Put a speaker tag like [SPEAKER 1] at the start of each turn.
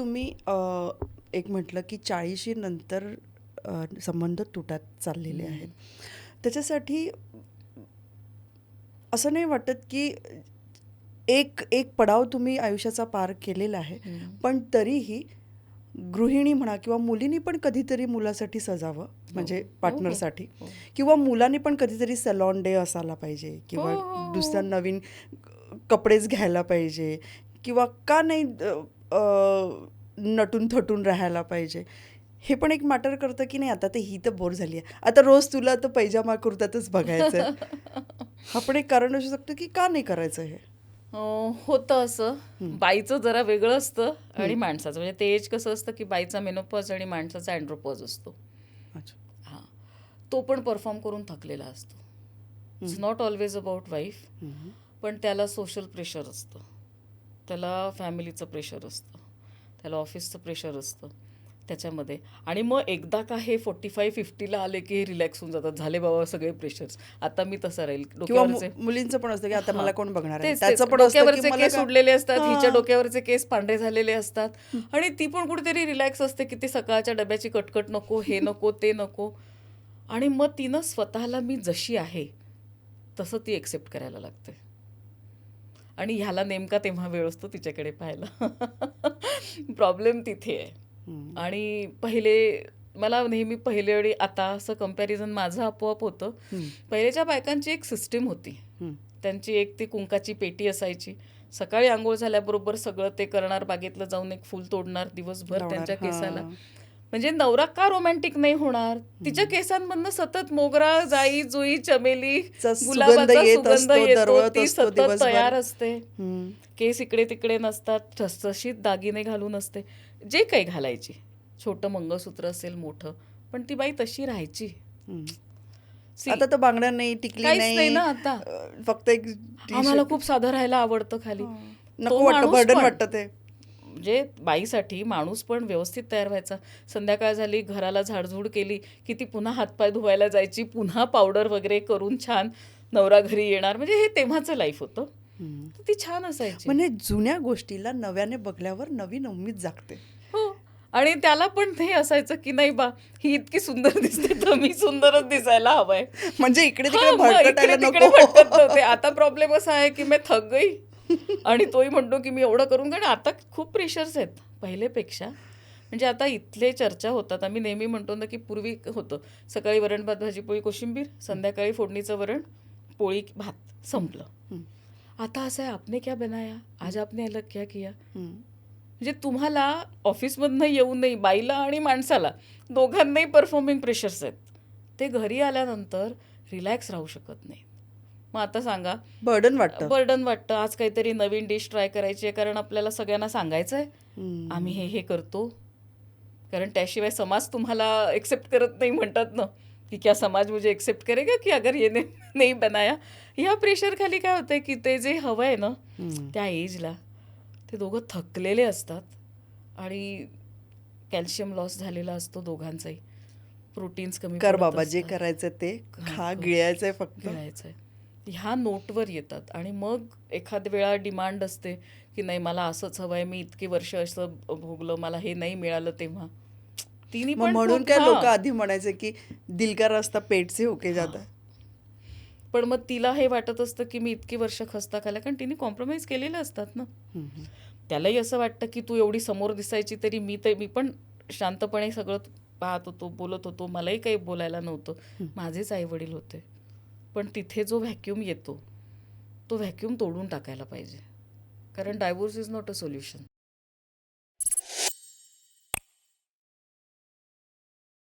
[SPEAKER 1] तुम्ही एक म्हटलं की चाळीशी नंतर संबंध तुटत चाललेले आहेत. त्याच्यासाठी असं नाही वाटत की एक एक पडाव तुम्ही आयुष्याचा पार केलेला आहे. पण तरीही गृहिणी म्हणा किंवा मुलींनी पण कधीतरी मुलासाठी सजावं म्हणजे पार्टनरसाठी
[SPEAKER 2] हो.
[SPEAKER 1] किंवा मुलांनी पण कधीतरी सलॉन डे असायला पाहिजे किंवा
[SPEAKER 2] हो, हो, हो.
[SPEAKER 1] दुसऱ्या नवीन कपडेच घ्यायला पाहिजे किंवा का नाही नटून थटून राहायला पाहिजे. हे पण एक मॅटर करतं की नाही आता तर ही तर बोर झाली आहे. आता रोज तुला तर पैजामा कुर्त्यातच बघायचं हा पण एक कारण असू शकतं की का नाही करायचं हे?
[SPEAKER 2] होतं असं. बाईचं जरा वेगळं असतं आणि माणसाचं. म्हणजे ते एज कसं असतं की बाईचा मेनोपॉज आणि माणसाचा अँड्रोपॉज असतो. हां. तो पण परफॉर्म करून थकलेला असतो. It's not always about wife. पण त्याला सोशल प्रेशर असतं. त्याला फॅमिलीचं प्रेशर असतं. त्याला ऑफिसचं प्रेशर असतं. त्याच्यामध्ये. आणि मग एकदा का हे फोर्टी फाय फिफ्टीला आले की हे रिलॅक्स होऊन जातात. झाले बाबा सगळे प्रेशर्स आता मी तसं राहील. डोक्यावरचे
[SPEAKER 1] मुलींचं पण असतं की आता मला कोण बघणार
[SPEAKER 2] डोक्यावरचे केस उडलेले असतात. हिच्या डोक्यावरचे केस पांढरे झालेले असतात. आणि ती पण कुठेतरी रिलॅक्स असते की ती सकाळच्या डब्याची कटकट नको हे नको ते नको. आणि मग तिनं स्वतःला मी जशी आहे तसं ती एक्सेप्ट करायला लागते. आणि ह्याला नेमका तेव्हा वेळ असतो तिच्याकडे पाहायला प्रॉब्लेम तिथे आहे. आणि पहिले मला नेहमी पहिले आणि आता असं कंपॅरिझन माझं आपोआप होतं. पहिलेच्या बायकांची एक सिस्टीम होती. त्यांची एक ती कुंकाची पेटी असायची सकाळी आंघोळ झाल्याबरोबर सगळं ते करणार बागेतलं जाऊन एक फुल तोडणार दिवसभर त्यांच्या केसाला. म्हणजे नवरा का रोमॅन्टिक नाही होणार तिच्या केसांमधनं सतत मोगरा जाई जुई चमेली गुलाबाचा सुगंध येतो ती सतत. तयार असते. केस इकडे तिकडे नसतात ठसठशीत दागिने घालून असते जे काही घालायची छोटं मंगळसूत्र असेल मोठं पण ती बाई तशी राहायची
[SPEAKER 1] आता तर बांगड्या नाही टिकली नाही
[SPEAKER 2] ना आता.
[SPEAKER 1] फक्त एक.
[SPEAKER 2] आम्हाला खूप साधं राहायला आवडतं खाली
[SPEAKER 1] नको वाटतं बर्डन. वाटतं ते
[SPEAKER 2] म्हणजे बाईसाठी माणूस पण व्यवस्थित तयार व्हायचा. संध्याकाळ झाली घराला झाडझूड केली की ती पुन्हा हातपाय धुवायला जायची पुन्हा पावडर वगैरे करून छान नवरा घरी येणार. म्हणजे हे तेव्हाचं लाईफ होतं. ती छान असायची.
[SPEAKER 1] म्हणजे जुन्या गोष्टीला नव्याने बघल्यावर नवीन उमेद जागते.
[SPEAKER 2] हो. आणि त्याला पण ते असायचं की नाही बा ही इतकी सुंदर दिसते तर मी सुंदरच दिसायला हवंय.
[SPEAKER 1] म्हणजे इकडे तिकडे
[SPEAKER 2] आता प्रॉब्लेम असा आहे की मी थक गई आणि तोही म्हणतो की मी एवढं करून कारण आता खूप प्रेशर्स आहेत पहिलेपेक्षा. म्हणजे आता इथले चर्चा होतात. आम्ही नेहमी म्हणतो ना की पूर्वी होतं. सकाळी वरण भात भाजी पोळी कोशिंबीर. संध्याकाळी फोडणीचं वरण पोळी भात संपलं. आता असं आहे आपने क्या बनाया? आज आपने अलग क्या किया. म्हणजे तुम्हाला ऑफिसमधनं येऊ नये बाईला आणि माणसाला. दोघांनाही परफॉर्मिंग प्रेशर्स आहेत. ते घरी आल्यानंतर रिलॅक्स राहू शकत नाही मग आता सांगा.
[SPEAKER 1] बर्डन वाटतं.
[SPEAKER 2] बर्डन वाटतं. आज काहीतरी नवीन डिश ट्राय करायची आहे कारण आपल्याला सगळ्यांना सांगायचं आहे. आम्ही हे हे करतो. कारण त्याशिवाय समाज तुम्हाला एक्सेप्ट करत नाही म्हणतात ना. की क्या समाज मुझे एक्सेप्ट करेगा की अगर ये ने- नाही बनाया. ह्या प्रेशर खाली काय होतंय की ते जे हवं आहे ना. त्या एजला ते दोघं थकलेले असतात. आणि कॅल्शियम लॉस झालेला असतो दोघांचाही. प्रोटीन्स कमी
[SPEAKER 1] कर बाबा जे. करायचं ते
[SPEAKER 2] हा,
[SPEAKER 1] खा. गिळायचंय फक्त.
[SPEAKER 2] गिळायचंय. ह्या नोटवर येतात. आणि मग एखाद वेळा डिमांड असते की नाही मला असंच हवंय मी इतकी वर्ष असं भोगलं मला हे नाही मिळालं तेव्हा. तिने
[SPEAKER 1] म्हणून काय. लोक आधी म्हणायचे की दिल का रस्ता पेट से होके जाता.
[SPEAKER 2] पण मग तिला हे वाटत असतं की मी इतकी वर्ष खस्ता खाल्ला कारण तिने कॉम्प्रोमाइज केलेले असतात ना. त्यालाही असं वाटतं की तू एवढी समोर दिसायची तरी मी तर मी पण शांतपणे सगळं पाहत होतो बोलत होतो मलाही काही बोलायला नव्हतं. माझेच आई वडील होते. पण तिथे जो व्हॅक्यूम येतो तो व्हॅक्यूम तोडून टाकायला पाहिजे. कारण divorce is not a solution